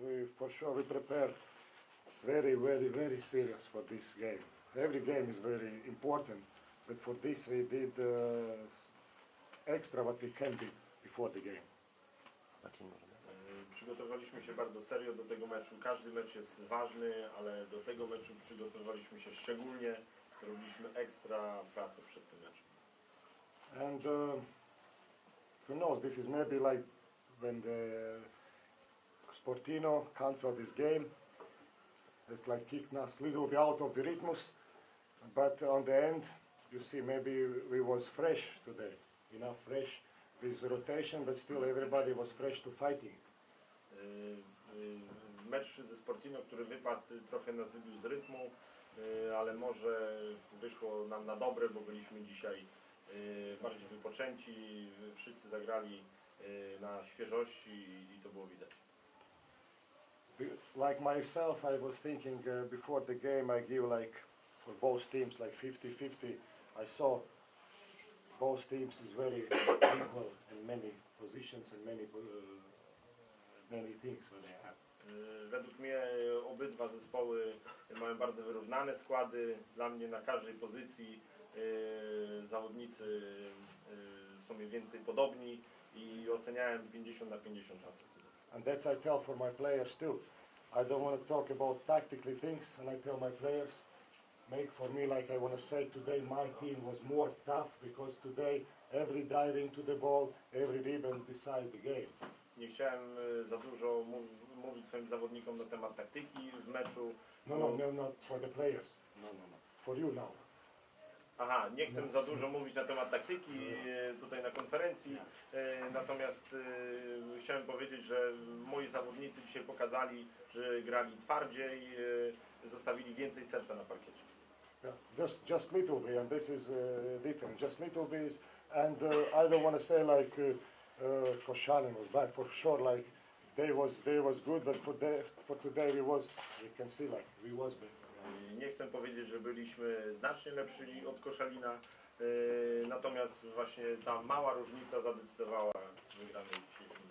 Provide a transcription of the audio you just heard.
we for sure we prepared very, very, very serious for this game. Every game is very important, but for this we did uh, extra what we can do before the game. E, Przygotowaliśmy się bardzo serio do tego meczu. Każdy mecz jest ważny, ale do tego meczu przygotowaliśmy się szczególnie. Robiliśmy ekstra pracę przed tym meczem. And uh, who knows? This is maybe like when the Sportino canceled this game. It's like kicking us a little bit out of the rhythms, but on the end, you see, maybe we was fresh today, enough fresh with rotation, but still everybody was fresh to fighting. Mecz ze Sportino, który wypadł, trochę nas wybił z rytmu, e, ale może wyszło nam na dobre, bo byliśmy dzisiaj e, bardziej wypoczęci. Wszyscy zagrali e, na świeżości i to było widać. Like myself, I was thinking uh, before the game, I give like for both teams like 50-50. I saw both teams is very equal in many positions and many uh, many things where they have. Według mnie obydwa zespoły mają bardzo wyrównane składy. Dla mnie na każdej pozycji y, zawodnicy y, są mniej więcej podobni i oceniałem 50 na 50 szansę. w tym meczu. And that's I tell for my players too. I don't want to talk about tactically things, and I tell my players, make for me like I want to say today my team was more tough because today every diving to the ball, every ribbon decide the game. Nie chciałem za dużo mów- mówić swoim zawodnikom na temat taktyki w meczu. No, no, no, not for the players. No, no, no. For you now. Aha, nie chcę za dużo mówić na temat taktyki e, tutaj na konferencji, e, natomiast e, chciałem powiedzieć, że moi zawodnicy dzisiaj pokazali, że grali twardziej, zostawili więcej serca na parkiecie. Yeah, just just little bit, and this is uh, different. Just little bit, and uh, I don't want to say like uh, uh, Koshanin was bad for sure. Like Nie chcę powiedzieć, że byliśmy znacznie lepsi od Koszalina, e, natomiast właśnie ta mała różnica zadecydowała wygranej dzisiejszym